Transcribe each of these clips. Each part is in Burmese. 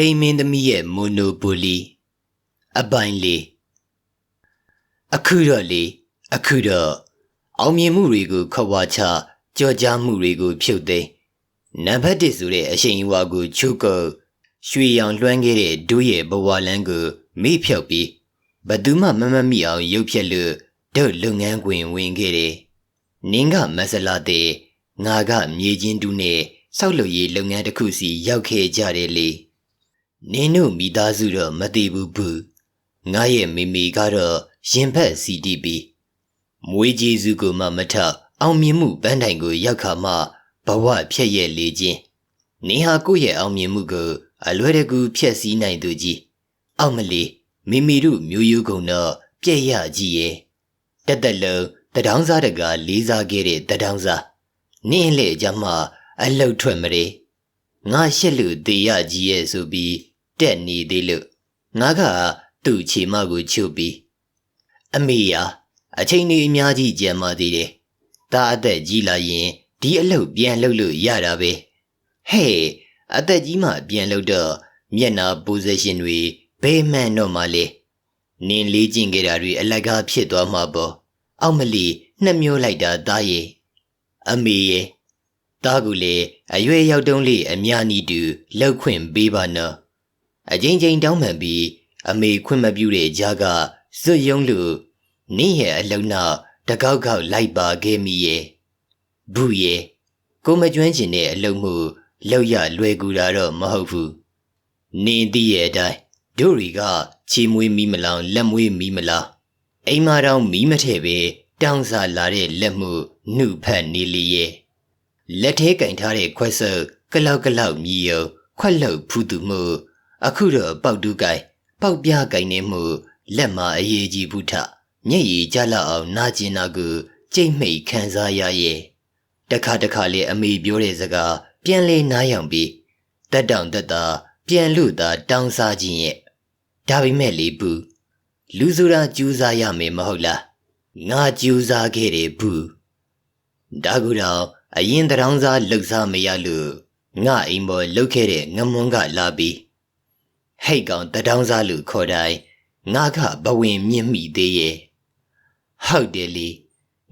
တိမ်မင်းသမီးရဲ့မိုနိုပိုလီအပိုင်းလေးအခုတော့လေအခုတော့အောင်မြင်မှုတွေကိုခွက်ဝါချကြော်ကြားမှုတွေကိုဖြုတ်သိမ်းနံပါတ်1ဆိုတဲ့အရှိန်အဝါကိုချုပ်ကုတ်ရွှေရောင်လွှမ်းခဲ့တဲ့ဒိုးရဲ့ဘဝလန်းကိုမေ့ဖြောက်ပြီးဘသူမှမမတ်မိအောင်ရုပ်ဖြက်လို့တို့လုပ်ငန်းခွင်ဝင်ခဲ့တယ်နင်းကမဆလာတဲ့ငါကမြေချင်းတူးနဲ့ဆောက်လုပ်ရေးလုပ်ငန်းတစ်ခုစီရောက်ခဲ့ကြတယ်လေ နင်းတို့မိသားစုတော့မသိဘူးဘူးငါရဲ့မိမိကတော့ရင်ဖက်စီတီပီမွေးကျေးဇူးကိုမှမထအောင်မြင်မှုပန်းတိုင်ကိုရောက်ခါမှဘဝဖြက်ရဲ့လေချင်းနေဟာကိုယ့်ရဲ့အောင်မြင်မှုကိုအလွယ်တကူဖြက်စီးနိုင်သူကြီးအောက်မလီမိမိတို့မျိုးရိုးကုံတော့ပြည့်ရကြီးရဲ့တက်တက်လုံးတဒေါင်းစားတကလေးစားခဲ့တဲ့တဒေါင်းစားနင်းလေကြမှာအလုတ်ထွက်မရေငါရှက်လူသေးရကြီးရဲ့ဆိုပြီး တက်နေသေးလို့ငါကသူ့ချီမကိုချုပ်ပြီးအမေယာအချိန်ကြီးအများကြီးကြံပါသေးတယ်ဒါအသက်ကြီးလာရင်ဒီအလုတ်ပြန်လုပ်လို့ရတာပဲဟဲ့အသက်ကြီးမှပြန်လုပ်တော့မျက်နာပိုဇက်ရှင်တွေဘယ်မှန်တော့မှလဲနင်းလေးကျင်ကြတာတွေအလကားဖြစ်သွားမှာပေါ့အောက်မလီနှမျိုးလိုက်တာသားရဲ့အမေရဲ့သားကူလေအရွယ်ရောက်တုံးလေးအများနီတူလောက်ခွင့်ပေးပါနော် အချင်းချင်းတောင်းပန်ပြီးအမေခွင့်မပြုတဲ့ကြားကဇွတ်ယုံလူနင်းရဲ့အလုံးနောက်တကောက်ကောက်လိုက်ပါခဲ့မိရဲ့ဘူးရဲ့ကိုမကျွမ်းကျင်တဲ့အလုံးမှုလောက်ရလွယ်ကူတာတော့မဟုတ်ဘူးနင်းသိရဲ့အတိုင်းတို့တွေကချီမွေးမီးမလောင်လက်မွေးမီးမလားအိမ်မတော်မီးမထဲပဲတောင်းစားလာတဲ့လက်မှုနှုတ်ဖက်နေလေရဲ့လက်ထဲကင်ထားတဲ့ခွက်ဆုပ်ကလောက်ကလောက်မြည်ယုံခွက်လောက်ဖူးသူမှု အခုတော့ပေါက်တူးကိုင်ပေါက်ပြားကိုင်နေမှုလက်မှာအရေးကြီးဘူးထမျက်ရည်ကျလောက်အောင်နာကျင်နာကိုကြိတ်မိတ်ခံစားရရဲ့တခါတခါလေအမေပြောတဲ့စကားပြန်လေနားယောင်ပြီးတက်တောင်တက်တာပြန်လို့သာတောင်းစားခြင်းရဲ့ဒါပေမဲ့လေဘူးလူဆိုတာကြိုးစားရမယ်မဟုတ်လားငါကြိုးစားခဲ့တယ်ဘူးဒါကူတော့အရင်တရောင်းစားလှုပ်စားမရလို့ငါအိမ်ပေါ်လှုပ်ခဲ့တဲ့ငမွန်းကလာပြီး ဟိတ်ကောင်တရောင်းစားလို့ခေါ်တိုင်းငါကဘဝင်မြင့်မိသေးရဲ့ဟုတ်တယ်လေ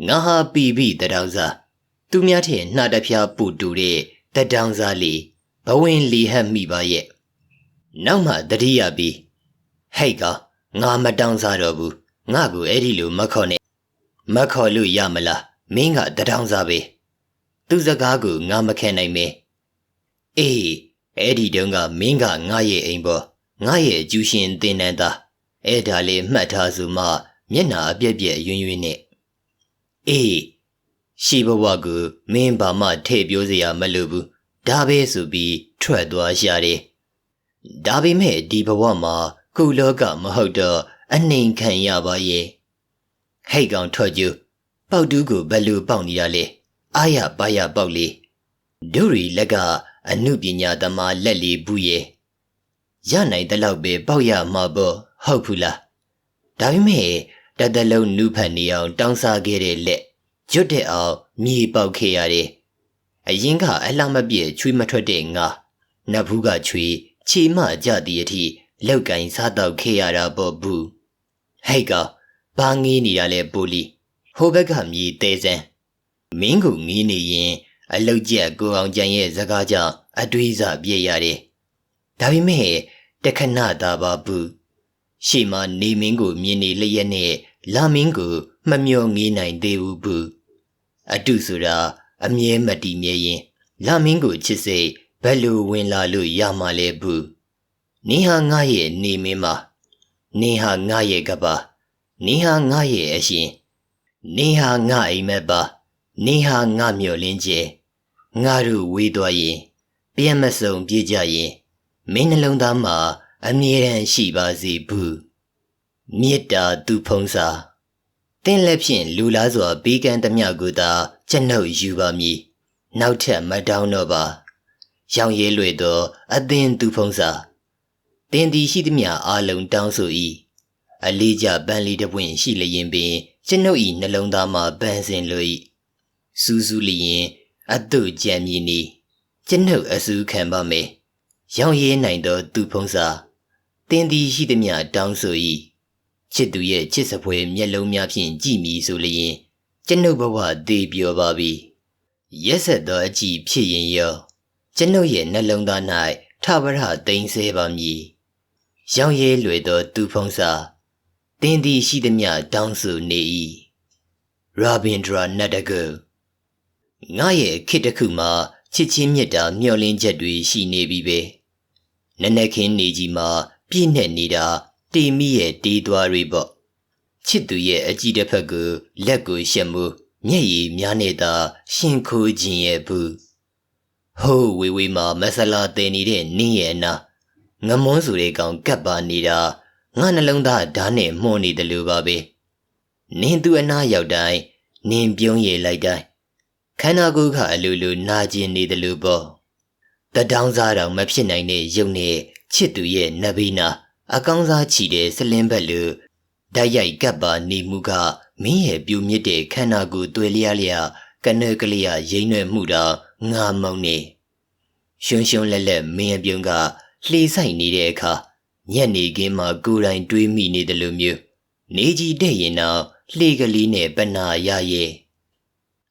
ငါဟာပီပီတရောင်းစားသူများထင်နှာတဖျားပူတူတဲ့တရောင်းစားလေးဘဝင်လီဟတ်မိပါရဲ့နောက်မှတတိယပြီးဟိတ်ကောင်ငါမတောင်းစားတော့ဘူးငါကိုအဲ့ဒီလိုမခေါ်နဲ့မခေါ်လို့ရမလားမင်းကတတောင်းစားပဲသူစကားကိုငါမခံနိုင်မေအေးအဲ့ဒီတုန်းကမင်းကငါရဲ့အိမ်ပေါ် ငါရဲ့ကျူရှင်တင်နန်းသားအဲ့ဒါလေးမှတ်ထားဆိုမှမျက်နာအပြက်ပြက်ယွင်းယွင်းနဲ့အေးရှိဘဝကိုမင်းဘာမှထည့်ပြောစရာမလိုဘူးဒါပဲဆိုပြီးထွက်သွားရှာတယ်ဒါပေမဲ့ဒီဘဝမှာကုလောကမဟုတ်တော့အနှိမ်ခံရပါရဲ့ဟိတ်ကောင်ထွက်ကျူပေါက်တူးကိုဘယ်လိုပေါက်နေတာလဲအာရပါရပေါက်လေဒုရီလက်ကအနုပညာသမားလက်လေးဘူးရဲ့ ရနိုင်တဲ့လောက်ပဲပေါက်ရမှာပေါ့ဟုတ်ဘူးလားဒါပေမဲ့တတလုံးနူးဖတ်နေအောင်တောင်းစားခဲ့တဲ့လက်ကျွတ်တဲ့အောင်မြေပေါက်ခဲ့ရတယ်အရင်ကအလှမပြည့်ချွေးမထွက်တဲ့ငါနတ်ဘူးကချွေချီမကြသည့်အထိလောက်ကင်စားတော့ခဲ့ရတာပေါ့ဘူးဟဲ့ကဘာငေးနေတာလဲပိုလီဟိုဘက်ကမြေသေးစမ်းမင်းကငေးနေရင် အလုတ်ကျက်ကိုအောင်ကျန်ရဲ့စကားကြောင့်အတွေးစားပြည့်ရတယ်ဒါပေမဲ့ တခဏသာပါဘူးရှေ့မှာနေမင်းကိုမြင်နေလျက်နဲ့လာမင်းကိုမမျောငေးနိုင်သေးဘူးဘူးအတုဆိုတာအမြဲမတည်မြဲရင်လာမင်းကိုချစ်စိတ်ဘယ်လိုဝင်လာလို့ရမှာလဲဘူးနင်းဟာငါရဲ့နေမင်းပါနင်းဟာငါရဲ့ကပါနင်းဟာငါရဲ့အရှင်နင်းဟာငါအိမ်မက်ပါနင်းဟာငါမျော်လင်းကျဲငါတို့ဝေးသွားရင်ပြန်မစုံပြေးကြရင် မင်းနှလုံးသားမှာအမြဲတမ်းရှိပါစေဘူးမေတ္တာသူဖုံးစာတင်းလက်ဖြင့်လူလားစွာဘေးကန်းသမျှကိုသာကျွန်ုပ်ယူပါမည်နောက်ထပ်မတောင်းတော့ပါ ရောင်ရဲလွေသောအသင်သူဖုံးစာတင်သည်ရှိသမျှအာလုံးတောင်းဆို၏အလေးကြပန်းလေးတစ်ပွင့်ရှိလျင်ပင်ကျွန်ုပ်၏နှလုံးသားမှာပန်းစင်လို၏စူးစူးလျင်အတုကြံမြည်နီကျွန်ုပ်အစူးခံပါမယ် ရောင်ရဲနိုင်သော သူဖုံးစာတင်းသည်ရှိသည်မြတောင်းဆို၏ချစ်သူရဲ့ချစ်စပွဲမျက်လုံးများဖြင့်ကြည်မီဆိုလျင်ကျွန်ုပ်ဘဝသေးပြောပါပြီရက်ဆက်သောအကြည့်ဖြစ်ရင်ရောကျွန်ုပ်ရဲ့နှလုံးသား၌ထဗရသိမ့်ဆဲပါမည်ရောင်ရဲလွယ်သော သူဖုံးစာတင်းသည်ရှိသည်မြတောင်းဆိုနေ၏ရာဘင်ဒရာနတ်တကူငါရဲ့ခေတ်တစ်ခုမှာချစ်ချင်းမြတ်တာမျှော်လင့်ချက်တွေရှိနေပြီပဲ နနက်ခင်းနေကြီးမှာပြည့်နှက်နေတာတေမီရဲ့တေးသွားတွေပေါ့ချစ်သူရဲ့အကြည့်တစ်ဖက်ကိုလက်ကိုရှက်မှုမျက်ရည်များနေတာရှင်ခိုးခြင်းရဲ့ဘူးဟိုးဝေဝေမှာမဆလာတင်နေတဲ့နင်းရဲ့အနာငမွန်းစုတွေကောင်ကပ်ပါနေတာငါနှလုံးသားဓာတ်နဲ့မှုန်နေတယ်လို့ပါပဲနင်းသူအနာရောက်တိုင်းနင်းပြုံးရည်လိုက်တိုင်းခန္ဓာကိုယ်ကအလိုလိုနာကျင်နေတယ်လို့ပေါ့ တတောင်းစားတော်မဖြစ်နိုင်တဲ့ယုံနဲ့ချစ်သူရဲ့နဗီနာအကောင်းစားချီတဲ့ဆလင်းဘက်လိုဓာတ်ရိုက်ကပ်ပါနေမှုကမင်းရဲ့ပြူမြစ်တဲ့ခန္ဓာကိုယ်တွေ့လျားလျာကနကလေးရရိမ့်ရွယ်မှုတော့ငါမုံနေရှွန်းရှွန်းလက်လက်မင်းအပြုံးကလှေဆိုင်နေတဲ့အခါညက်နေခင်းမှာကိုယ်တိုင်တွေးမိနေတယ်လို့မျိုးနေကြီးတဲ့ရင်တော့လှေကလေးနဲ့ပနာရရဲ့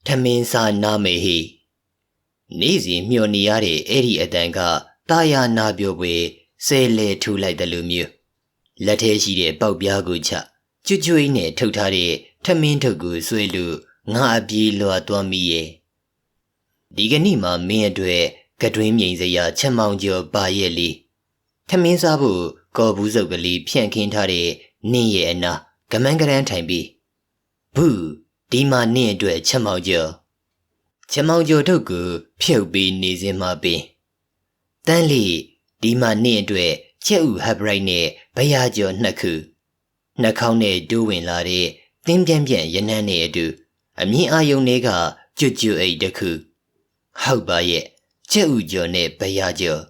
ထမင်းစားနာမေဟိ နေ့စဉ်မျောနေရတဲ့အဲ့ဒီအတန်ကတာယာနာပြောပွဲဆဲလေထူလိုက်တယ်လို့မျိုးလက်ထဲရှိတဲ့ပေါက်ပြားကိုချကျွတ်ကျွိနဲ့ထုတ်ထားတဲ့ထမင်းထုပ်ကိုဆွဲလို့ငါအပြေးလွာသွားမိရဲ့ဒီကနေ့မှမင်းအတွက်ကတွင်းမြိန်စရာချက်မောင်ကျော်ပါရဲ့လေထမင်းစားဖို့ကော်ဘူးစုပ်ကလေးဖြန့်ခင်းထားတဲ့နင့်ရဲ့အနာကမန်းကရန်ထိုင်ပြီးဘူးဒီမှာနင့်အတွက်ချက်မောင်ကျော် ချက်မောင်ကျော်ထုတ်ကိုဖြုတ်ပြီးနေစင်မှာပင်တန်းလီဒီမှာနင့်အတွက်ချက်ဥဟပ်ဘရိုက်နဲ့ဘယာကျော်နှစ်ခုနှာခေါင်းနဲ့ဒိုးဝင်လာတဲ့တင်းပြန့်ပြန့်ရနန်းနဲ့အတူအမြင့်အာယုံတွေကကျွတ်ကျွတ်အိတ်တစ်ခုဟုတ်ပါရဲ့ချက်ဥကျော်နဲ့ဘယာကျော်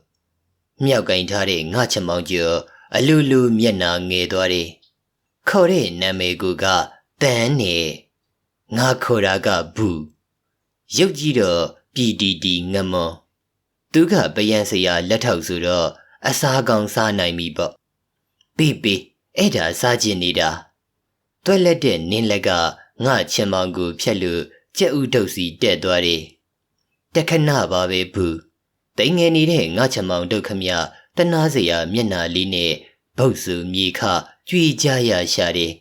မြောက်ကင်ထားတဲ့ငါချက်မောင်ကျော်အလူလူမျက်နာငယ်သွားတယ်ခေါ်တဲ့နာမည်ကူကတန်းနဲ့ငါခေါ်တာကဘူး ရုပ်ကြီးတော့ပြည်တီတီငမွန်သူကပယံစရာလက်ထောက်ဆိုတော့အစားကောင်းစားနိုင်ပြီပေါ့ပေပေအဲ့ဒါစားကျင်နေတာတွက်လက်တဲ့နင်းလက်ကငါချင်မောင်ကိုဖြက်လို့ကြက်ဥတုတ်စီတက်သွားတယ်တခဏပါပဲဘူးတိမ်ငယ်နေတဲ့ငါချင်မောင်ဒုက္ခမြတနာစရာမျက်နာလေးနဲ့ဘုတ်စုမြေခကြွေကြရရှာတယ်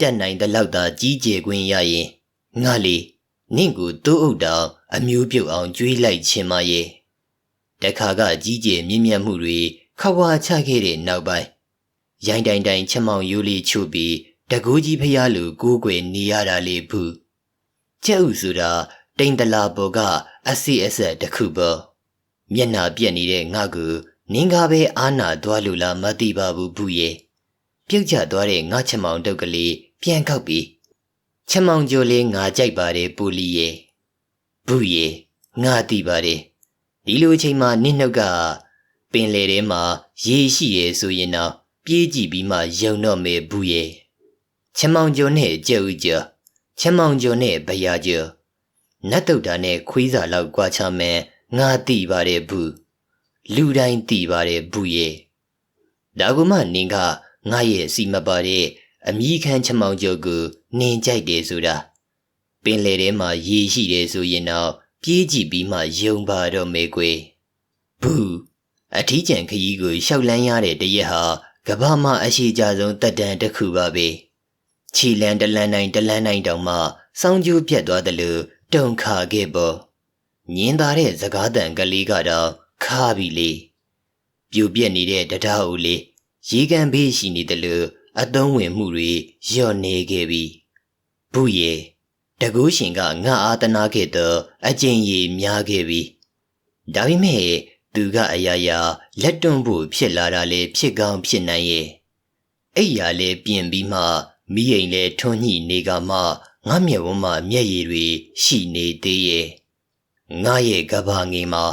တက်နိုင်တဲ့လောက်သာကြီးကျယ်ခွင့်ရရင်ငါလေ နင့်ကိုတိုးအုပ်တောင်အမျိုးပြုတ်အောင်ကြွေးလိုက်ခြင်းမရဲ့တခါကကြီးကျယ်မြင့်မြတ်မှုတွေခဝါချခဲ့တဲ့နောက်ပိုင်းရိုင်းတိုင်တိုင်ချက်မောင်ရိုးလေးချို့ပြီးတကူးကြီးဖျားလူကိုးကွယ်နေရတာလေဘူးကျက်ဥဆိုတာတိန်တလာဘောကအစီအဆက်တစ်ခုပေါ့မျက်နာပြက်နေတဲ့ငါကူနင်းကားပဲအာနာသွားလို့လားမသိပါဘူးဘူးရဲ့ပြုတ်ကျသွားတဲ့ငါချက်မောင်တုတ်ကလေးပြန်ခောက်ပြီး ချက်မောင်ကြိုလေးငါကြိုက်ပါတယ်ပူလီရဲ့ဘူးရဲ့ငါသိပါတယ်ဒီလိုအချိန်မှာနင်းနှုတ်ကပင်လေထဲမှာရေရှိရဲ့ဆိုရင်တော့ပြေးကြည့်ပြီးမှယုံတော့မေဘူးရဲ့ချက်မောင်ကျော်နဲ့ကြက်ဥကျော်ချက်မောင်ကျော်နဲ့ဘယာကျော်နတ်တုတ်တာနဲ့ခွေးစာလောက်ကြွားချမယ်ငါတိပါတယ်ဘူးလူတိုင်းတိပါတယ်ဘူးရဲ့ဒါကမှနင်ကငါရဲ့စီမပါတဲ့အမိခံချက်မောင်ကျော်ကို နင်ကြိုက်တယ်ဆိုတာပင်လေထဲမှာရေရှိတယ်ဆိုရင်တော့ပြေးကြည့်ပြီးမှယုံပါတော့မေကွေဘူးအထီးကျန်ခရီးကိုရှောက်လန်းရတဲ့တရက်ဟာကဘာမှအရှိကြဆုံးတက်တန်တစ်ခုပါပဲခြီလန်တလန်နိုင်တလန်နိုင်တောင်မှစောင်းကျိုးပြတ်သွားတယ်လို့တုံခါခဲ့ပေါ်ညင်းသားတဲ့စကားတန်ကလေးကတော့ခါပြီလေပြူပြက်နေတဲ့တံတားဦးလေးရေကန်ဘေးရှိနေတယ်လို့ အသုံးဝင်မှုတွေလျော့နေခဲ့ပြီဘူးရဲ့တကူးရှင်ကငါအာတနာခဲ့တော့အကျင့်ရည်များခဲ့ပြီဒါပေမဲ့သူကအရာရာလက်တွန့်ဖို့ဖြစ်လာတာလေဖြစ်ကောင်းဖြစ်နိုင်ရဲ့အဲ့ရလေပြင်ပြီးမှမိအိမ်လေထွန်းညှိနေကမှငါမျက်ဝန်းမှာမျက်ရည်တွေရှိနေသေးရဲ့ငါရဲ့ကဘာငင်မှာ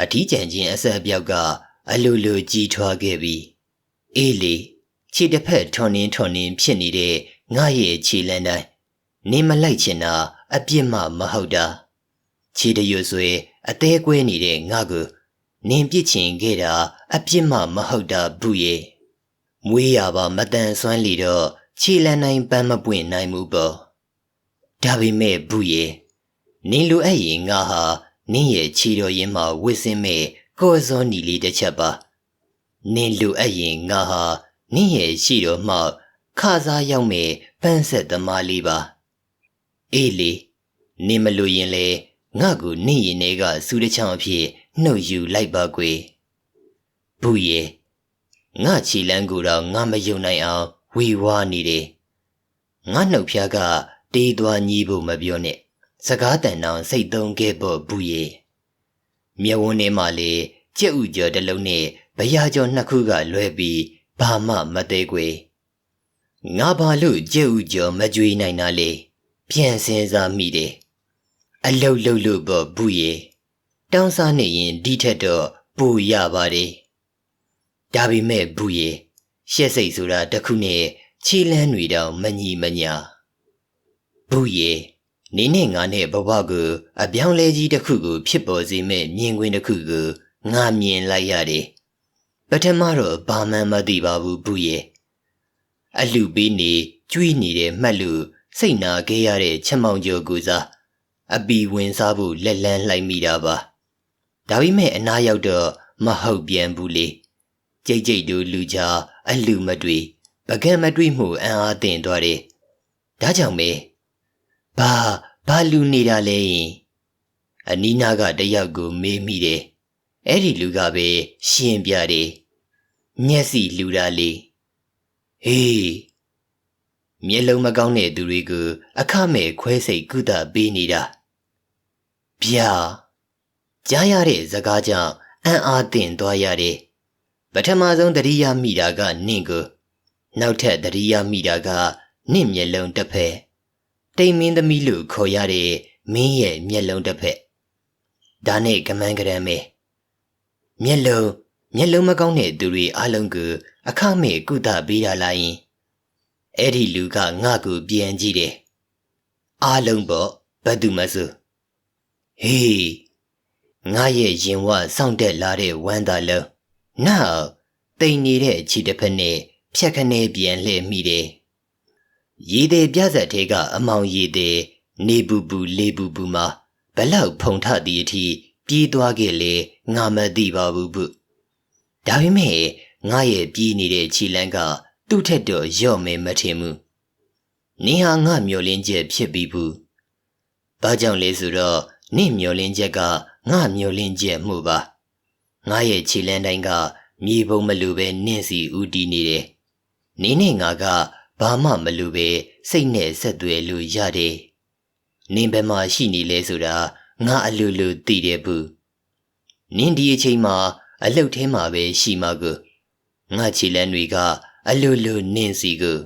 အထီးကျန်ခြင်းအဆက်ပြောက်ကအလိုလိုကြီးထွားခဲ့ပြီအေးလေ ခြေတစ်ဖက်ထွန်နှင်းထွန်နှင်းဖြစ်နေတဲ့ငါရဲ့ခြေလန်းတိုင်းနေမလိုက်ချင်တာအပြစ်မှမဟုတ်တာခြေတရွဆွေအသေးကွဲနေတဲ့ငါကိုနင်ပြစ်ချင်ခဲ့တာအပြစ်မှမဟုတ်တာဘူးရဲ့မွေးရပါမတန်ဆွမ်းလီတော့ခြေလန်းနိုင်ပန်းမပွင့်နိုင်ဘူးပေါ့ဒါပေမဲ့ဘူးရဲ့နင်လိုအပ်ရင်ငါဟာနင့်ရဲ့ခြေတော်ရင်းမှာဝစ်စင်းမဲ့ကောစောနီလေးတစ်ချက်ပါနင်လိုအပ်ရင်ငါဟာ နင့်ရဲ့ရှိတော်မှခစားရောက်မဲ့ပန်းဆက်သမားလေးပါအေးလေနင်မလို့ရင်လေငါ့ကိုနင့်ရင်ထဲကစူးတစ်ချောင်းအဖြစ်နှုတ်ယူလိုက်ပါကွယ်ဘူးရဲ့ငါခြေလန်းကိုတော့ငါမယုံနိုင်အောင်ဝေဝါးနေတယ်ငါနှုတ်ဖျားကတေးသွားညီးဖို့မပြောနဲ့စကားတန်တောင်စိတ်သုံးခဲ့ဖို့ဘူးရဲ့မျက်ဝန်းထဲမှာလေကြက်ဥကြော်တစ်လုံးနဲ့ဗရာကြော်နှစ်ခုကလွဲပြီး ဘာမှမသေးကွယ်ငါဘာလို့ကြက်ဥကြော်မကြွေးနိုင်တာလေပြန်စင်းစားမိတယ်အလုတ်လုတ်လို့ပေါ့ဘူးရဲ့တောင်းစားနေရင်ဒီထက်တော့ပူရပါတယ်ဒါပေမဲ့ဘူးရဲ့ရှက်စိတ်ဆိုတာတစ်ခုနဲ့ခြေလန်းတွေတောင်မညီမညာဘူးရဲ့နင်းနဲ့ငါနဲ့ဘဝကိုအပြောင်းလဲကြီးတစ်ခုကိုဖြစ်ပေါ်စေမဲ့မြင်ကွင်းတစ်ခုကိုငါမြင်လိုက်ရတယ် ပထမတော့ဘာမှမသိပါဘူးဘူးရဲ့အလူပေးနေကျွေးနေတဲ့မှတ်လို့စိတ်နာခဲ့ရတဲ့ချက်မောင်ကျော်ကူစားအပီဝင်စားဖို့လက်လန်းလှိုက်မိတာပါဒါပေမဲ့အနားရောက်တော့မဟုတ်ပြန်ဘူးလေကြိတ်ကြိတ်တို့လူချာအလူမတွေ့ပကံမတွေ့မှုအံ့အားသင့်သွားတယ်ဒါကြောင့်ပဲဘာဘာလူနေတာလဲယင်အနီးနားကတယောက်ကိုမေးမိတယ် အဲ့ဒီလူကပဲရှင်းပြတယ်မျက်စိလူတာလေဟေးမျက်လုံးမကောင်းတဲ့သူတွေကိုအခမဲ့ခွဲစိတ်ကုသပေးနေတာဗျာကြားရတဲ့စကားကြောင့်အံ့အားသင့်သွားရတယ်ပထမဆုံးတတိယမိတာကနင့်ကိုနောက်ထပ်တတိယမိတာကနင့်မျက်လုံးတစ်ဖက်တိမ်မင်းသမီးလို့ခေါ်ရတဲ့မင်းရဲ့မျက်လုံးတစ်ဖက်ဒါနဲ့ကမန်းကရမ်းပဲ မျက်လုံးမျက်လုံးမကောင်းတဲ့သူတွေအလုံးကိုအခမဲ့ကုသပေးရလာရင်အဲ့ဒီလူကငါ့ကိုပြန်ကြည့်တယ်အားလုံးပေါ့ဘယ်သူမဆိုဟေးငါရဲ့ရင်ဝစောင့်တက်လာတဲ့ဝမ်းသာလုံးနောက်တိမ်နေတဲ့ခြေတစ်ဖက်နဲ့ဖြက်ခနဲပြန်လှည့်မိတယ်ရေသေးပြဆက်ထဲကအမောင်ရေသေးနေပူပူလေပူပူမှာဘလောက်ဖုံထသည့်အထိ ပြေးသွားခဲ့လေငါမသိပါဘူးဘူးဒါပေမဲ့ငါရဲ့ပြေးနေတဲ့ခြေလန်းကသူ့ထက်တော့ရော့မယ်မထင်ဘူးနင်ဟာငါမျောလင်းချက်ဖြစ်ပြီးဘူးဘာကြောင့်လဲဆိုတော့နင့်မျောလင်းချက်ကငါမျောလင်းချက်မှုပါငါရဲ့ခြေလန်းတိုင်းကမြေပုံမလိုပဲနင့်စီဦးတည်နေတယ်နင်းနဲ့ငါကဘာမှမလိုပဲစိတ်နဲ့ဆက်သွယ်လို့ရတယ်နင်းဘယ်မှာရှိနေလဲဆိုတာ ငါအလိုလိုသိတယ်ဘူးနင်းဒီအချိန်မှာအလုတ်ထဲမှာပဲရှိမှာကိုငါခြေလန်းတွေကအလိုလိုနင်းစီကို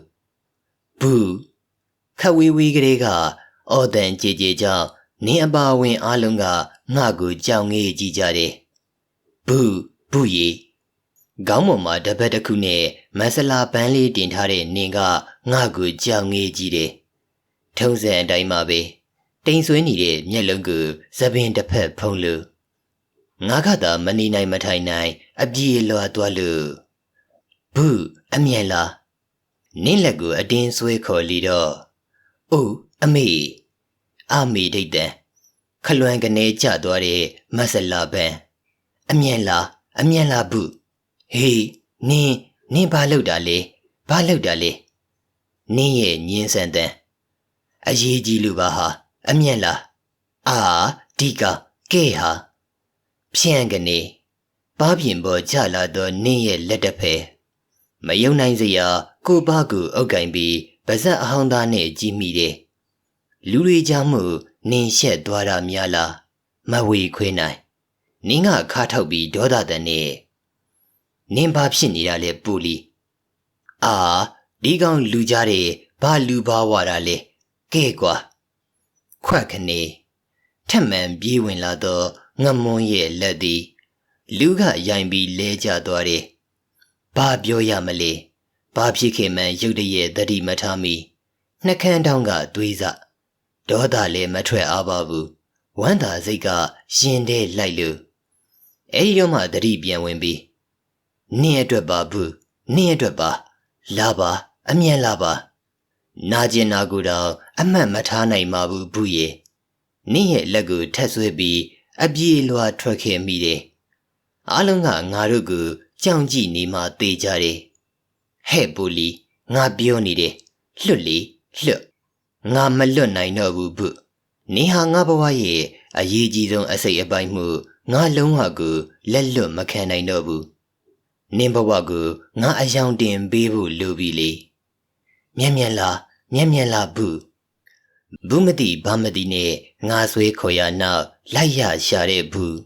ဘူးခက်ဝေးဝေးကလေးကအော်တန်ကြည်ကြည်ကြောင့်နင်းအပါဝင်အားလုံးကငါ့ကိုကြောင်ငေးကြည့်ကြတယ်ဘူးဘူးရီခေါင်းပေါ်မှာတပတ်တစ်ခုနဲ့မဆလာပန်းလေးတင်ထားတဲ့နင်ကငါ့ကိုကြောင်ငေးကြည့်တယ်ထုံးစံအတိုင်းပါပဲ တိမ်ဆွေးနေတဲ့မျက်လုံးကိုသပင်တစ်ဖက်ဖုံးလို့ငါကသာမနေနိုင်မထိုင်နိုင် အပြေလွာသွားလို့ဘူးအမြန်လားနင့်လက်ကိုအတင်းဆွဲခေါ်လီတော့အိုးအမေအမေဒိတ်တန်ခလွမ်းကနေကြသွားတဲ့မဆလာပန်အမြန်လားအမြန်လားဘူးဟေးနင်းနင်းဘာလုပ်တာလဲဘာလုပ်တာလဲနင်းရဲ့ညင်းဆန်တန်အရေးကြီးလူပါဟာ အမြန်လားအာဒီကကဲဟာဖြန့်ကနေပါပြင်ပေါ်ကြလာတော့နင်းရဲ့လက်တစ်ဖက်မယုံနိုင်စရာကိုပါကူအုပ်ကင်ပြီးပါဇက်အဟောင်းသားနဲ့ကြီးမိတယ်လူတွေကြောင့်မှုနင်းရှက်သွားတာများလားမဝေခွေးနိုင်နင်းကခါထောက်ပြီးဒေါသတန်နဲ့နင်းဘာဖြစ်နေတာလဲပူလီအာဒီကောင်လူကြတဲ့ဘာလူဘာဝါတာလဲကဲကွာ ခွက်ခနေထက်မှန်ပြေးဝင်လာတော့ငမွန်းရဲ့လက်သည် လူကရိုင်ပြီးလဲကျသွားတယ်ဘာပြောရမလဲဘာဖြစ်ခင်မှန်ရုတ်တရက်တတိမထားမီနှကန်းတောင်းကသွေးစဒေါသလည်းမထွက်အားပါဘူးဝမ်းသာစိတ်ကရင်ထဲလိုက်လို့အဲဒီတော့မှသတိပြန်ဝင်ပြီးနင်းအတွက်ပါဘူးနင်းအတွက်ပါလာပါအမြန်လာပါ နာကျင်နာကိုတော့အမှတ်မထားနိုင်ပါဘူးဘူးရေနင်းရဲ့လက်ကိုထက်ဆွဲပြီးအပြေးလွှာထွက်ခဲ့မိတယ်အားလုံးကငါတို့ကိုကြောင်ကြည့်နေမှတေးကြတယ်ဟဲ့ပူလီငါပြောနေတယ်လွတ်လေလွတ်ငါမလွတ်နိုင်တော့ဘူးဘူးနင်းဟာငါဘဝရဲ့အရေးကြီးဆုံးအစိတ်အပိုင်းမှုငါလုံးဝကိုလက်လွတ်မခံနိုင်တော့ဘူးနင်းဘဝကိုငါအယောင်တင်ပေးဖို့လိုပြီလေ မြန်မြန်လာမြန်မြန်လာဘူးဘူးမတိဘာမတိနဲ့ငါဆွေးခေါ်ရနောက်လိုက်ရရှာတဲ့ဘူး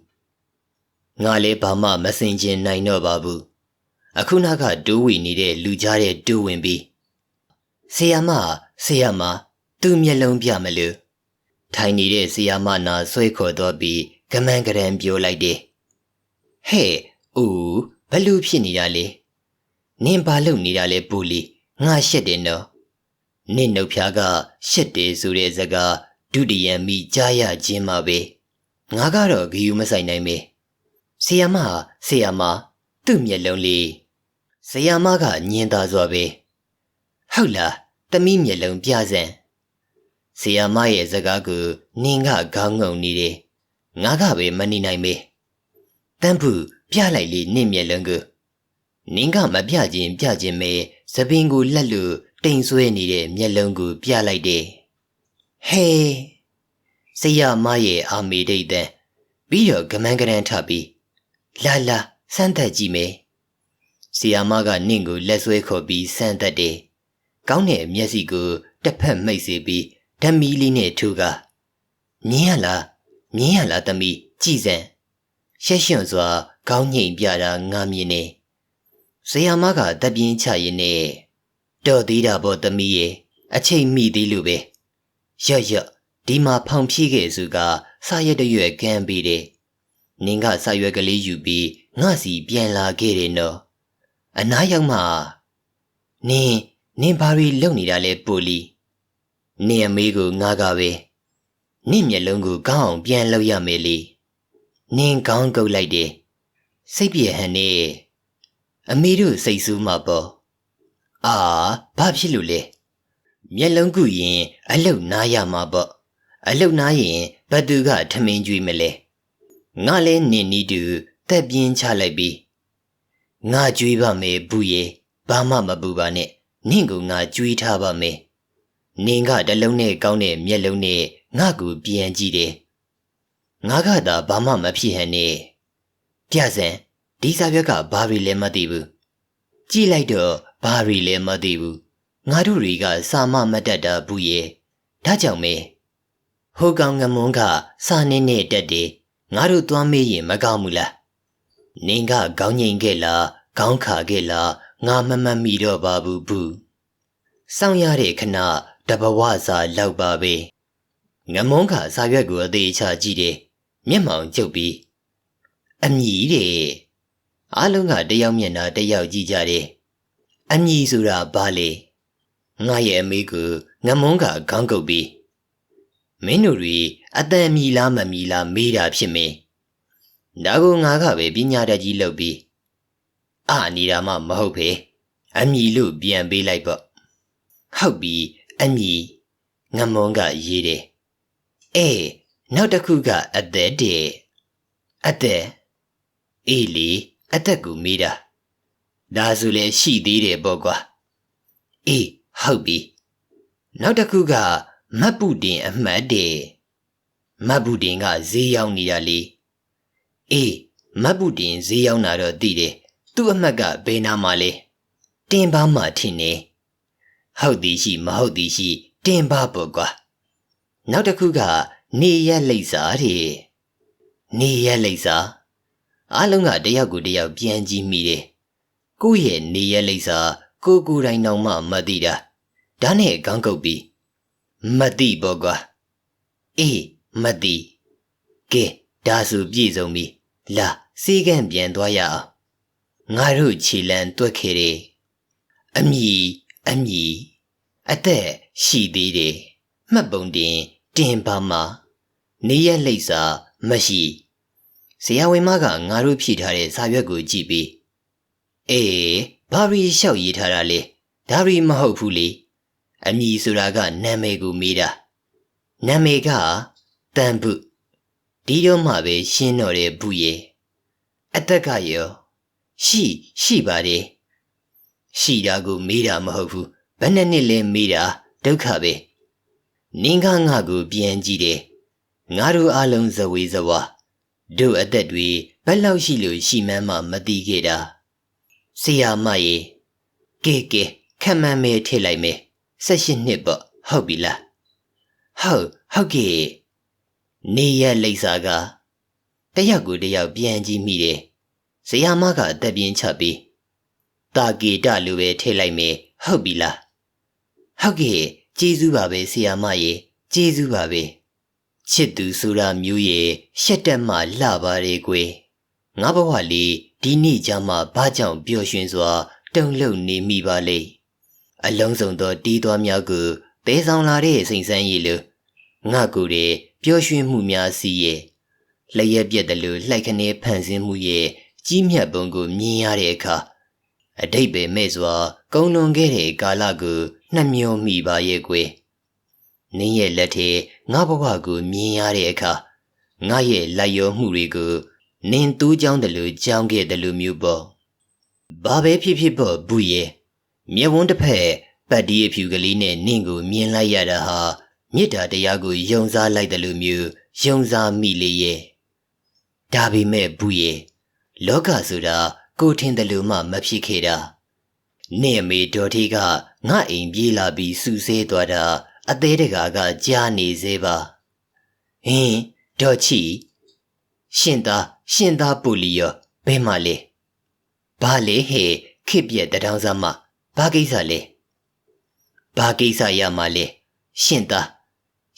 ငါလည်းဘာမှမစင်ကျင်နိုင်တော့ပါဘူးအခုနောက်ကတိုးဝီနေတဲ့လူကြားတဲ့တိုးဝင်ပြီးဆီယာမဆီယာမသူ့မျက်လုံးပြမလို့ထိုင်နေတဲ့ဆီယာမနာဆွဲခေါ်တော့ပြီးကမန်းကရန်ပြောလိုက်တယ်ဟဲ့ဦးဘလူဖြစ်နေတာလေနင်ဘာလုပ်နေတာလဲပူလီ ငါရှက်တယ်နော်နင့်နှုတ်ဖျားကရှက်တယ်ဆိုတဲ့စကားဒုတိယမိကြားရခြင်းမှာပဲငါကတော့ဂီယူမဆိုင်နိုင်မေဆီယာမဆီယာမသူ့မျက်လုံးလေးဆီယာမကညင်သာစွာပဲဟုတ်လားတမိမျက်လုံးပြစံဆီယာမရဲ့စကားကိုနင်းကခေါင်းငုံနေတယ်ငါကပဲမနေနိုင်မေတန်းဖူပြလိုက်လေနင့်မျက်လုံးကိုနင်းကမပြခြင်းပြခြင်းပဲ သပင်ကိုလက်လို့တိမ်ဆွဲနေတဲ့မျက်လုံးကိုပြလိုက်တယ်ဟေးဆီယာမရဲ့အာမေဒိတ်တန်ပြီးတော့ကမန်းကရန်ထပြီးလာလာစမ်းသက်ကြည့်မယ်ဆီယာမကနင့်ကိုလက်ဆွဲခေါ်ပြီးစမ်းသက်တယ်ကောင်းတဲ့မျက်စိကိုတစ်ဖက်မိတ်စေပြီးဓမီလေးနဲ့ထူကမြင်ရလားမြင်ရလားသမီးကြည်စံရှက်ရွံ့စွာခေါင်းငိမ်ပြတာငါမြင်နေ ဇေယမကတပြင်းချရင်နဲ့တော်သေးတာပေါ့သမီးရဲ့အချိန်မိသေးလို့ပဲရော့ရော့ဒီမှာဖောင်ဖြည့်ခဲ့စုကစာရက်တရွက်ကမ်းပေးတယ်နင်းကစာရွက်ကလေးယူပြီးငါစီပြန်လာခဲ့တယ်နော်အနားရောက်မှနင်းနင်းဘာတွေလုပ်နေတာလဲပူလီနင်းအမေကိုငါကပဲနင့်မျက်လုံးကိုကောင်းအောင်ပြန်လုပ်ရမယ်လေနင်းကောင်းကုတ်လိုက်တယ်စိတ်ပြေဟန်နေ အမေတို့စိတ်ဆူးမှာပေါ့အာဘာဖြစ်လို့လဲမျက်လုံးကုရင်အလုတ်နားရမှာပေါ့အလုတ်နားရင်ဘသူကထမင်းကျွေးမလဲငါလဲနင်းနီးတူတက်ပြင်းချလိုက်ပြီးငါကျွေးပါမယ်ဘူးရေဘာမှမပူပါနဲ့နင့်ကငါကျွေးထားပါမယ်နင်းကတလုံးနဲ့ကောင်းတဲ့မျက်လုံးနဲ့ငါ့ကိုပြန်ကြည့်တယ်ငါကသာဘာမှမဖြစ်ဟန်နဲ့ပြစံ ဒီစာရွက်ကဘာတွေလဲမသိဘူးကြည့်လိုက်တော့ဘာတွေလဲမသိဘူးငါတို့တွေကစာမမတတ်တာဘူးရဲ့ဒါကြောင့်မေဟိုကောင်ငမွန်းကစာနေနဲ့တက်တယ်ငါတို့သွားမေးရင်မကောင်းဘူးလားနင်းကခေါင်းငိန်ခဲ့လားခေါင်းခါခဲ့လားငါမမတ်မိတော့ပါဘူးဘူးစောင့်ရတဲ့ခဏတဘဝစာလောက်ပါပဲငမုန်းခါစာရွက်ကိုအသေးချကြည့်တယ်မျက်မှောင်ကျုပ်ပြီးအမြည်တဲ့ အားလုံးကတယောက်မျက်နှာတယောက်ကြည့်ကြတယ်အမြည်ဆိုတာဘာလဲငါရဲ့အမေကငမုန်းကခေါင်းကုပ်ပြီးမင်းတို့တွေအတန်မြည်လားမမြည်လားမေးတာဖြစ်မင်းဒါကိုငါကပဲပညာတတ်ကြီးလုပ်ပြီးအာနေတာမှမဟုတ်ဖေအမြည်လို့ပြန်ပေးလိုက်ပေါ့ဟုတ်ပြီအမြည်ငမုန်းကရေးတယ်အေးနောက်တစ်ခုကအသက်တဲ့အသက်အေးလေ အသက်ကိုမေးတာဒါဆိုလဲရှိသေးတယ်ပေါ့ကွာအေးဟုတ်ပြီနောက်တစ်ခုကမတ်ပုတင်အမှတ်တဲ့မတ်ပုတင်ကဈေးရောက်နေတာလေအေးမတ်ပုတင်ဈေးရောက်တာတော့သိတယ်သူ့အမှတ်ကဘယ်နာမှာလဲတင်ပါမှထင်နေဟုတ်သည်ရှိမဟုတ်သည်ရှိတင်ပါပေါ့ကွာနောက်တစ်ခုကနေရက်လိပ်စာတဲ့နေရက်လိပ်စာ အားလုံးကတယောက်ကိုတယောက်ပြန်ကြည့်မိတယ်ကိုယ့်ရဲ့နေရက်လိပ်စာကိုကိုယ်တိုင်တောင်မှမသိတာဒါနဲ့ခေါင်းကုပ်ပြီးမသိပေါ့ကွာအေးမသိကဲဒါဆိုပြည့်စုံပြီလာစီကံပြန်သွားရအောင်ငါတို့ခြေလံတွက်ခဲ့တယ်အမီအမီအသက်ရှိသေးတယ်မှတ်ပုံတင်တင်ပါမှာနေရလိပ်စာမရှိ ဆရာဝန်မကငါတို့ဖြည့်ထားတဲ့စာရွက်ကိုကြည့်ပြီးအေးဘာရီလျှောက်ရေးထားတာလဲဒါရီမဟုတ်ဘူးလေအမည်ဆိုတာကနာမည်ကိုမေးတာနာမည်ကတန်ဘူးဒီတော့မှပဲရှင်းတော့တဲ့ဘူးရဲ့အသက်ကရောရှိရှိပါတယ်ရှိတာကိုမေးတာမဟုတ်ဘူးဘယ်နဲ့နှစ်လဲမေးတာဒုက္ခပဲနင်းကငါကိုပြန်ကြည့်တယ်ငါတို့အလုံးဇဝေဇဝါ တို့အသက်တွေဘယ်လောက်ရှိလို့ရှိမှန်းမှမသိခဲ့တာဆရာမရေကဲကဲခက်မှန်းမဲထည့်လိုက်မယ်၁၈နှစ်ပေါ့ဟုတ်ပြီလားဟုတ်ဟုတ်ကဲ့နေရလိပ်စာကတယောက်ကိုတယောက်ပြန်ကြည့်မိတယ်ဆရာမကအသက်ပြင်းချပြီးတာဂေတလိုပဲထည့်လိုက်မယ်ဟုတ်ပြီလားဟုတ်ကဲ့ကျေးဇူးပါပဲဆရာမရေကျေးဇူးပါပဲ ချစ်သူဆိုတာမျိုးရဲ့ရှက်တက်မှလှပါတယ်ကွယ်ငါဘဝလေးဒီနေ့ကြမှာဘာကြောင့်ပျော်ရွှင်စွာတုန်လှုပ်နေမိပါလေအလုံးစုံသောတီးသွားများကိုတဲဆောင်လာတဲ့စိန်ဆန်းရည်လိုငါကိုယ်ရဲ့ပျော်ရွှင်မှုများစီရဲ့လျက်ပြက်တယ်လို့လှိုက်ခနေဖန်ဆင်းမှုရဲ့ကြီးမြတ်ပုံကိုမြင်ရတဲ့အခါအတိတ်ပဲမဲ့စွာကုံလွန်ခဲ့တဲ့ကာလကိုနှမျောမိပါရဲ့ကွယ်နင်းရဲ့လက်ထဲ ငါဘဝကိုမြင်ရတဲ့အခါငါရဲ့လိုက်ရောမှုတွေကိုနင်းတူးကြောင်းတယ်လို့ကြောင်းခဲ့တယ်လို့မျိုးပေါ့ဘာပဲဖြစ်ဖြစ်ပေါ့ဘူးရဲ့မြဝန်းတစ်ဖက်ပတ်ဒီအဖြူကလေးနဲ့နင့်ကိုမြင်လိုက်ရတာဟာမေတ္တာတရားကိုယုံစားလိုက်တယ်လို့မျိုးယုံစားမိလေရဲ့ဒါပေမဲ့ဘူးရဲ့လောကဆိုတာကိုထင်တယ်လို့မှမဖြစ်ခဲ့တာနင့်အမေဒေါ်ထီကငါအိမ်ပြေးလာပြီးစူဆဲသွားတာ အသေးတကာကကြားနေသေးပါဟင်းဒေါ်ချီရှင်သားရှင်သားပူလီယောဘယ်မှာလဲဘာလဲဟဲ့ခစ်ပြက်တထောင်စားမဘာကိစ္စလဲဘာကိစ္စရမှာလဲရှင်သား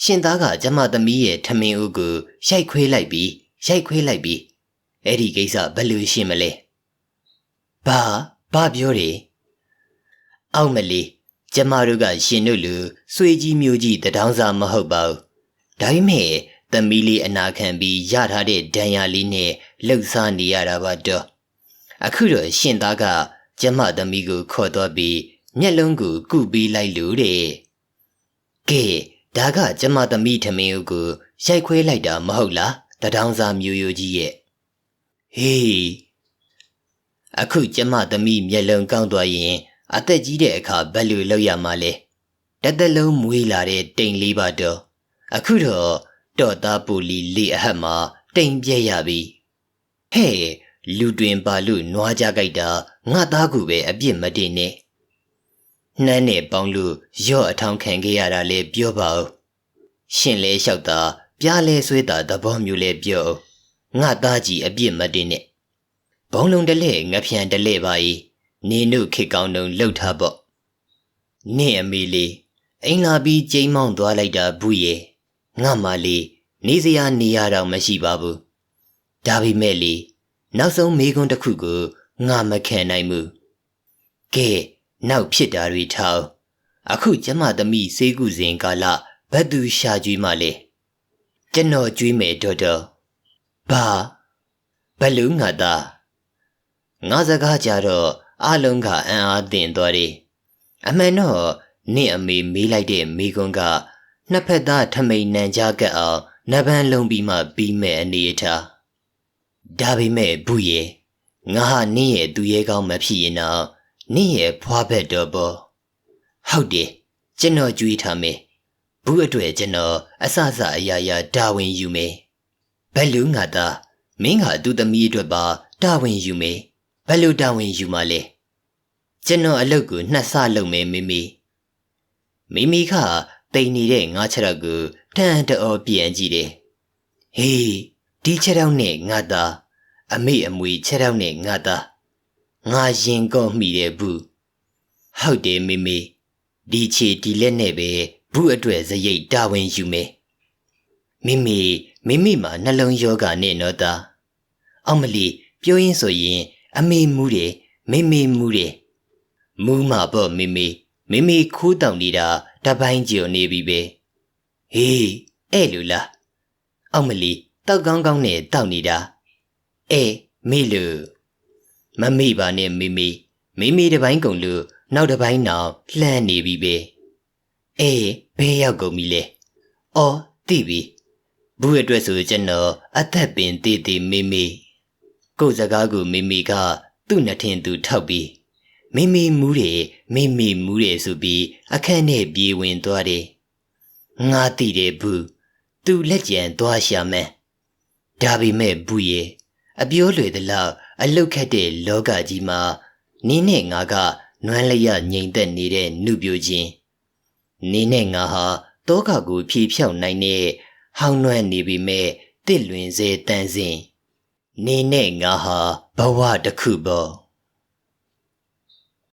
ရှင်သားကကျမသမီးရဲ့ထမင်းဦးကိုရိုက်ခွေးလိုက်ပြီးရိုက်ခွေးလိုက်ပြီးအဲ့ဒီကိစ္စဘယ်လိုရှင်းမလဲဘာဘာပြောတယ်အောက်မလီ ကျမတို့ကရှင်တို့လူဆွေကြီးမျိုးကြီးတထောင်စာမဟုတ်ပါဘူးဒါပေမဲ့သမီးလေးအနာခံပြီးရထားတဲ့ဒဏ်ရာလေးနဲ့လှုပ်ရှားနေရတာပါတော့အခုတော့ရှင်သားကကျမသမီးကိုခေါ်တော့ပြီးမျက်လုံးကိုကုပြီးလိုက်လို့တဲ့ကဲဒါကကျမသမီးထမင်းကိုရိုက်ခွဲလိုက်တာမဟုတ်လားတထောင်စာမျိုးရိုးကြီးရဲ့ဟေးအခုကျမသမီးမျက်လုံးကောင်းသွားရင် အသက်ကြီးတဲ့အခါဘယ်လိုလုပ်ရမှာလဲတသက်လုံးမွေးလာတဲ့တိမ်လေးပါတော့အခုတော့တော့သားပူလီလေးအဟတ်မှာတိမ်ပြက်ရပြီဟဲ့လူတွင်ပါလို့နွားကြကြိုက်တာငါသားကူပဲအပြစ်မတင်နဲ့နှမ်းနဲ့ပေါင်းလို့ရော့အထောင်ခံခဲ့ရတာလဲပြောပါဦးရှင်လဲလျှောက်တာပြားလဲဆွေးတာသဘောမျိုးလဲပြောငါသားကြီးအပြစ်မတင်နဲ့ဘုံလုံးတလဲငါဖြန်တလဲပါ၏ နင်းတို့ခေကောင်းတုံလှုပ်ထားပေါ့နင့်အမေလေးအိမ်လာပြီးကျိမ်းမောင်းသွားလိုက်တာဘူးရဲ့ငါမလေးနေစရာနေရတော့မရှိပါဘူးဒါပေမဲ့လေနောက်ဆုံးမေခွန်းတစ်ခုကိုငါမခံနိုင်ဘူးကဲနောက်ဖြစ်တာတွေထောက်အခုကျမသမီးစေးကုစဉ်ကာလဘတ်သူရှာကြွေးမှလဲကျွန်တော်ကြွေးမယ်တော်တော်ဘာဘလူးငါသားငါစကားကြတော့ အလုံးကအံ့အားသင့်သွားတယ်အမှန်တော့နင့်အမေမေးလိုက်တဲ့မိကွန်းကနှစ်ဖက်သားထမိန်နံကြကပ်အောင်နဗန်းလုံးပြီးမှပြီးမဲ့အနေအထားဒါပေမဲ့ဘူးရဲ့ငါဟာနင့်ရဲ့သူရဲကောင်းမဖြစ်ရင်တော့နင့်ရဲ့ဖွားဘက်တော့ပေါ့ဟုတ်တယ်ကျွန်တော်ကြွေးထားမယ်ဘူးအတွေ့ကျွန်တော်အဆအဆအရာရာတာဝန်ယူမယ်ဘယ်လူငါသားမင်းကသူ့သမီးအတွက်ပါတာဝန်ယူမယ် ဘယ်လိုတာဝန်ယူမှလဲကျွန်တော်အလုပ်ကိုနှစ်ဆလုပ်မယ်မိမိမိမိကတိမ်နေတဲ့ငါးချက်တော့ကိုတန်တောပြန်ကြည့်တယ်ဟေးဒီချက်တော့နဲ့ငါသားအမေအမွေချက်တော့နဲ့ငါသားငါရင်ကောမိတယ်ဘူးဟုတ်တယ်မိမိဒီချီဒီလက်နဲ့ပဲဘူးအတွက်ဇရိတ်တာဝန်ယူမယ်မိမိမိမိမှာနှလုံးယောဂနဲ့နော်သားအောင်မလီပြောရင်းဆိုရင် အမေမူးတယ်မေမေမူးတယ်မူးမှာပေါ့မေမေမေမေခိုးတောင်နေတာတပိုင်းကျော်နေပြီပဲဟေးအဲ့လိုလားအောက်မလီတောက်ကောင်းကောင်းနဲ့တောက်နေတာအေးမေလူမမေ့ပါနဲ့မေမေမေမေတစ်ပိုင်းကုန်လို့နောက်တစ်ပိုင်းနောက်လှမ်းနေပြီပဲအေးဘယ်ရောက်ကုန်ပြီလဲအော်သိပြီဘူးအတွက်ဆိုကျွန်တော်အသက်ပင်တည်တည်မေမေ ကိုယ်စကားကိုမေမေကသူ့နှထင်သူထောက်ပြီးမေမေမူးတယ်မေမေမူးတယ်ဆိုပြီးအခက်နဲ့ပြေးဝင်သွားတယ်ငါသိတယ်ဘူးသူလက်ကျန်သွားရှာမယ်ဒါပေမဲ့ဘူးရဲ့အပြောလွေသလောက်အလုတ်ခတ်တဲ့လောကကြီးမှာနင်းနဲ့ငါကနွမ်းလျငိမ်သက်နေတဲ့နှုတ်ပြချင်းနင်းနဲ့ငါဟာတောကကိုဖြေဖြောက်နိုင်တဲ့ဟောင်းနွမ်းနေပြီမဲ့တစ်လွင်စေတန်းစင် နေနဲ့ငါဟာဘဝတစ်ခုပေါ့